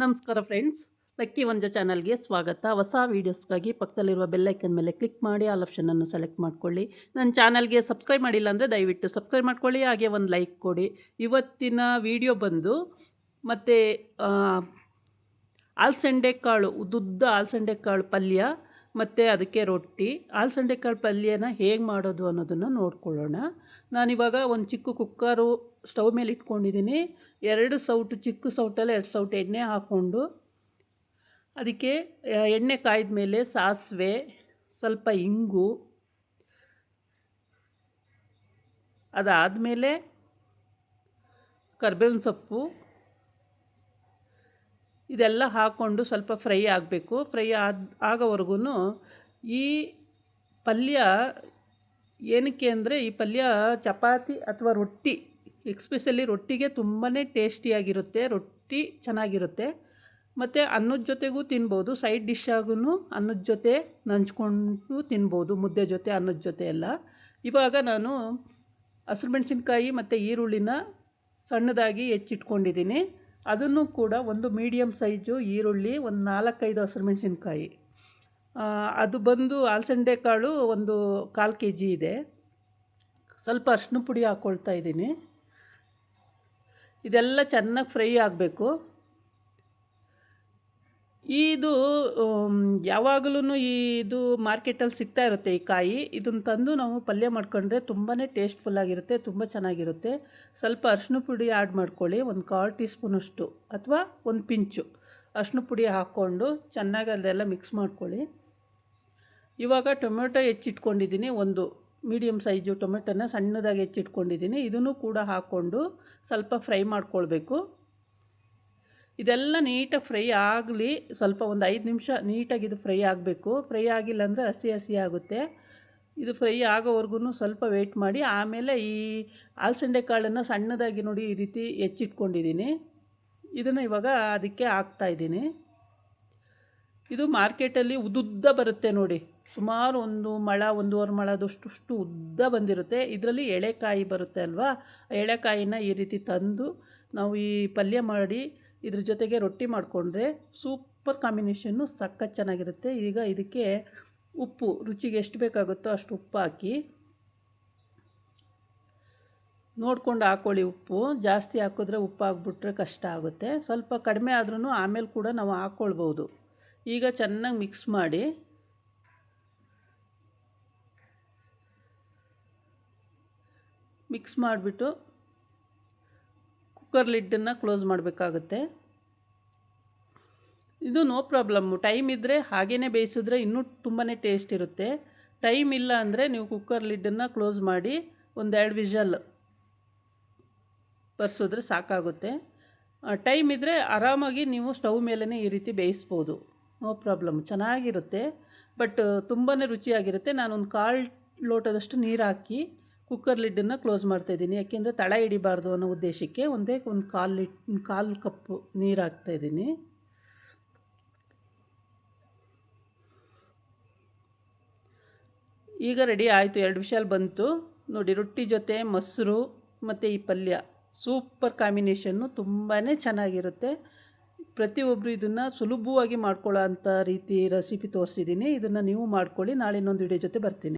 ನಮಸ್ಕಾರ friends lucky ವಂಜ ಚಾನಲ್ಗೆ ಸ್ವಾಗತ. ಹೊಸ ವೀಡಿಯೋಸ್ಗಾಗಿ ಪಕ್ಕದಲ್ಲಿರುವ ಬೆಲ್ಲೈಕನ್ ಮೇಲೆ ಕ್ಲಿಕ್ ಮಾಡಿ ಆಲ್ ಆಪ್ಷನನ್ನು ಸೆಲೆಕ್ಟ್ ಮಾಡ್ಕೊಳ್ಳಿ. ನನ್ನ ಚಾನಲ್ಗೆ ಸಬ್ಸ್ಕ್ರೈಬ್ ಮಾಡಿಲ್ಲ ಅಂದರೆ ದಯವಿಟ್ಟು ಸಬ್ಸ್ಕ್ರೈಬ್ ಮಾಡ್ಕೊಳ್ಳಿ, ಹಾಗೆ ಒಂದು ಲೈಕ್ ಕೊಡಿ. ಇವತ್ತಿನ ವಿಡಿಯೋ ಬಂದು ಮತ್ತು ಆಲ್ಸಂಡೆ ಕಾಳು ಉದ್ದುದ್ದ ಆಲ್ಸಂಡೆ ಕಾಳು ಪಲ್ಯ. ಮತ್ತು ಅದಕ್ಕೆ ರೊಟ್ಟಿ. ಆಲ್ಸಂಡೆ ಕಾಳು ಪಲ್ಯನ ಹೇಗೆ ಮಾಡೋದು ಅನ್ನೋದನ್ನು ನೋಡ್ಕೊಳ್ಳೋಣ. ನಾನಿವಾಗ ಒಂದು ಚಿಕ್ಕ ಕುಕ್ಕರು ಸ್ಟವ್ ಮೇಲೆ ಇಟ್ಕೊಂಡಿದ್ದೀನಿ ಎರಡು ಸೌಟು, ಚಿಕ್ಕ ಸೌಟಲ್ಲಿ ಎರಡು ಸೌಟು ಎಣ್ಣೆ ಹಾಕ್ಕೊಂಡು ಅದಕ್ಕೆ ಎಣ್ಣೆ ಕಾಯ್ದ ಮೇಲೆ ಸಾಸಿವೆ, ಸ್ವಲ್ಪ ಇಂಗು, ಅದಾದಮೇಲೆ ಕರ್ಬೇವಿನ ಸೊಪ್ಪು ಇದೆಲ್ಲ ಹಾಕ್ಕೊಂಡು ಸ್ವಲ್ಪ ಫ್ರೈ ಆಗಬೇಕು. ಫ್ರೈ ಆದ ಆಗೋವರೆಗೂ ಈ ಪಲ್ಯ ಏನಕ್ಕೆ ಅಂದರೆ ಈ ಪಲ್ಯ ಚಪಾತಿ ಅಥವಾ ರೊಟ್ಟಿ, ಎಕ್ಸ್ಪೆಷಲಿ ರೊಟ್ಟಿಗೆ ತುಂಬಾ ಟೇಸ್ಟಿಯಾಗಿರುತ್ತೆ, ರೊಟ್ಟಿ ಚೆನ್ನಾಗಿರುತ್ತೆ. ಮತ್ತು ಅನ್ನದ ಜೊತೆಗೂ ತಿನ್ಬೋದು, ಸೈಡ್ ಡಿಶ್ ಆಗೂ ಅನ್ನದ ಜೊತೆ ನಂಚ್ಕೊಂಡು ತಿನ್ಬೋದು, ಮುದ್ದೆ ಜೊತೆ, ಅನ್ನದ ಜೊತೆ ಎಲ್ಲ. ಇವಾಗ ನಾನು ಹಸಿರು ಮೆಣಸಿನ್ಕಾಯಿ ಮತ್ತು ಈರುಳ್ಳಿನ ಸಣ್ಣದಾಗಿ ಹೆಚ್ಚಿಟ್ಕೊಂಡಿದ್ದೀನಿ. ಅದನ್ನು ಕೂಡ ಒಂದು ಮೀಡಿಯಮ್ ಸೈಜು ಈರುಳ್ಳಿ, ಒಂದು ನಾಲ್ಕೈದು ಹಸಿರು ಮೆಣಸಿನ್ಕಾಯಿ. ಅದು ಬಂದು ಆಲ್ಸಂಡೆ ಕಾಳು ಒಂದು ಕಾಲು ಕೆ ಜಿ ಇದೆ. ಸ್ವಲ್ಪ ಅರ್ಶಿನ ಪುಡಿ ಹಾಕ್ಕೊಳ್ತಾ ಇದ್ದೀನಿ. ಇದೆಲ್ಲ ಚೆನ್ನಾಗಿ ಫ್ರೈ ಆಗಬೇಕು. ಇದು ಯಾವಾಗಲೂ ಇದು ಮಾರ್ಕೆಟಲ್ಲಿ ಸಿಗ್ತಾ ಇರುತ್ತೆ ಈ ಕಾಯಿ. ಇದನ್ನು ತಂದು ನಾವು ಪಲ್ಯ ಮಾಡ್ಕೊಂಡ್ರೆ ತುಂಬಾ ಟೇಸ್ಟ್ಫುಲ್ಲಾಗಿರುತ್ತೆ ತುಂಬ ಚೆನ್ನಾಗಿರುತ್ತೆ. ಸ್ವಲ್ಪ ಅರ್ಶಿನ ಪುಡಿ ಆ್ಯಡ್ ಮಾಡ್ಕೊಳ್ಳಿ, ಒಂದು ಕಾಲು ಟೀ ಸ್ಪೂನಷ್ಟು ಅಥವಾ ಒಂದು ಪಿಂಚು. ಅರ್ಶಿನ ಪುಡಿ ಹಾಕ್ಕೊಂಡು ಚೆನ್ನಾಗಿ ಅದೆಲ್ಲ ಮಿಕ್ಸ್ ಮಾಡ್ಕೊಳ್ಳಿ. ಇವಾಗ ಟೊಮೆಟೊ ಹೆಚ್ಚಿಟ್ಕೊಂಡಿದ್ದೀನಿ, ಒಂದು ಮೀಡಿಯಮ್ ಸೈಜು ಟೊಮೆಟೊನ ಸಣ್ಣದಾಗಿ ಹೆಚ್ಚಿಟ್ಕೊಂಡಿದ್ದೀನಿ. ಇದನ್ನು ಕೂಡ ಹಾಕ್ಕೊಂಡು ಸ್ವಲ್ಪ ಫ್ರೈ ಮಾಡ್ಕೊಳ್ಬೇಕು. ಇದೆಲ್ಲ ನೀಟಾಗಿ ಫ್ರೈ ಆಗಲಿ, ಸ್ವಲ್ಪ ಒಂದು ಐದು ನಿಮಿಷ ನೀಟಾಗಿ ಇದು ಫ್ರೈ ಆಗಬೇಕು. ಫ್ರೈ ಆಗಿಲ್ಲ ಅಂದರೆ ಹಸಿ ಹಸಿ ಆಗುತ್ತೆ. ಇದು ಫ್ರೈ ಆಗೋವರೆಗೂ ಸ್ವಲ್ಪ ವೇಟ್ ಮಾಡಿ. ಆಮೇಲೆ ಈ ಅಲಸಂಡೆ ಕಾಳನ್ನು ಸಣ್ಣದಾಗಿ ನೋಡಿ ಈ ರೀತಿ ಹೆಚ್ಚಿಟ್ಕೊಂಡಿದ್ದೀನಿ. ಇದನ್ನು ಇವಾಗ ಅದಕ್ಕೆ ಹಾಕ್ತಾಯಿದ್ದೀನಿ ಇದು ಮಾರ್ಕೆಟಲ್ಲಿ ಉದ್ದುದ್ದ ಬರುತ್ತೆ ನೋಡಿ. ಸುಮಾರು ಒಂದು ಮಳ, ಒಂದೂವರೆ ಮಳದಷ್ಟು ಉದ್ದ ಬಂದಿರುತ್ತೆ. ಇದರಲ್ಲಿ ಎಳೆಕಾಯಿ ಬರುತ್ತೆ ಅಲ್ವಾ? ಎಳೆಕಾಯಿನ ಈ ರೀತಿ ತಂದು ನಾವು ಈ ಪಲ್ಯ ಮಾಡಿ ಇದ್ರ ಜೊತೆಗೆ ರೊಟ್ಟಿ ಮಾಡಿಕೊಂಡ್ರೆ ಸೂಪರ್ ಕಾಂಬಿನೇಷನ್ನು ಸಖತ್ ಚೆನ್ನಾಗಿರುತ್ತೆ. ಈಗ ಇದಕ್ಕೆ ಉಪ್ಪು, ರುಚಿಗೆ ಎಷ್ಟು ಬೇಕಾಗುತ್ತೋ ಅಷ್ಟು ಉಪ್ಪು ಹಾಕಿ. ನೋಡ್ಕೊಂಡು ಹಾಕ್ಕೊಳ್ಳಿ ಉಪ್ಪು. ಜಾಸ್ತಿ ಹಾಕಿದ್ರೆ ಉಪ್ಪು ಹಾಕ್ಬಿಟ್ರೆ ಕಷ್ಟ ಆಗುತ್ತೆ. ಸ್ವಲ್ಪ ಕಡಿಮೆ ಆದ್ರೂ ಆಮೇಲೆ ಕೂಡ ನಾವು ಹಾಕ್ಕೊಳ್ಬೋದು ಈಗ ಚೆನ್ನಾಗಿ ಮಿಕ್ಸ್ ಮಾಡಿ ಮಿಕ್ಸ್ ಮಾಡಿಬಿಟ್ಟು ಕುಕ್ಕರ್ ಲಿಡ್ಡನ್ನು ಕ್ಲೋಸ್ ಮಾಡಬೇಕಾಗುತ್ತೆ. ಇದು ನೋ ಪ್ರಾಬ್ಲಮ್ಮು ಟೈಮ್ ಇದ್ದರೆ ಹಾಗೇ ಬೇಯಿಸಿದ್ರೆ ಇನ್ನೂ ತುಂಬಾ ಟೇಸ್ಟ್ ಇರುತ್ತೆ. ಟೈಮ್ ಇಲ್ಲ ಅಂದರೆ ನೀವು ಕುಕ್ಕರ್ ಲಿಡ್ಡನ್ನು ಕ್ಲೋಸ್ ಮಾಡಿ ಒಂದೆರಡು ವಿಷಲ್ ಬರ್ಸಿದ್ರೆ ಸಾಕಾಗುತ್ತೆ. ಟೈಮ್ ಇದ್ದರೆ ಆರಾಮಾಗಿ ನೀವು ಸ್ಟವ್ ಮೇಲೇ ಈ ರೀತಿ ಬೇಯಿಸ್ಬೋದು. ನೋ ಪ್ರಾಬ್ಲಮ್ ಚೆನ್ನಾಗಿರುತ್ತೆ. ಬಟ್ ತುಂಬಾ ರುಚಿಯಾಗಿರುತ್ತೆ. ನಾನೊಂದು ಕಾಲು ಲೋಟದಷ್ಟು ನೀರು ಹಾಕಿ ಕುಕ್ಕರ್ ಲಿಡ್ಡನ್ನು ಕ್ಲೋಸ್ ಮಾಡ್ತಾಯಿದ್ದೀನಿ ಯಾಕೆಂದರೆ ತಳ ಹಿಡಿಬಾರ್ದು ಅನ್ನೋ ಉದ್ದೇಶಕ್ಕೆ ಒಂದೇ ಒಂದು ಕಾಲು ಲಿಟ್ ಕಾಲು ಕಪ್ಪು ನೀರು ಹಾಕ್ತಾಯಿದ್ದೀನಿ ಈಗ ರೆಡಿ ಆಯಿತು. ಎರಡು ವಿಷಲ್ ಬಂತು. ನೋಡಿ, ರೊಟ್ಟಿ ಜೊತೆ ಮೊಸರು ಮತ್ತು ಈ ಪಲ್ಯ. ಸೂಪರ್ ಕಾಂಬಿನೇಷನ್ನು ತುಂಬಾ ಚೆನ್ನಾಗಿರುತ್ತೆ. ಪ್ರತಿಯೊಬ್ಬರು ಇದನ್ನು ಸುಲಭವಾಗಿ ಮಾಡ್ಕೊಳ್ಳೋ ಅಂಥ ರೀತಿ ರೆಸಿಪಿ ತೋರಿಸಿದ್ದೀನಿ. ಇದನ್ನು ನೀವು ಮಾಡ್ಕೊಳ್ಳಿ. ನಾಳೆ ಇನ್ನೊಂದು ವಿಡಿಯೋ ಜೊತೆ ಬರ್ತೀನಿ.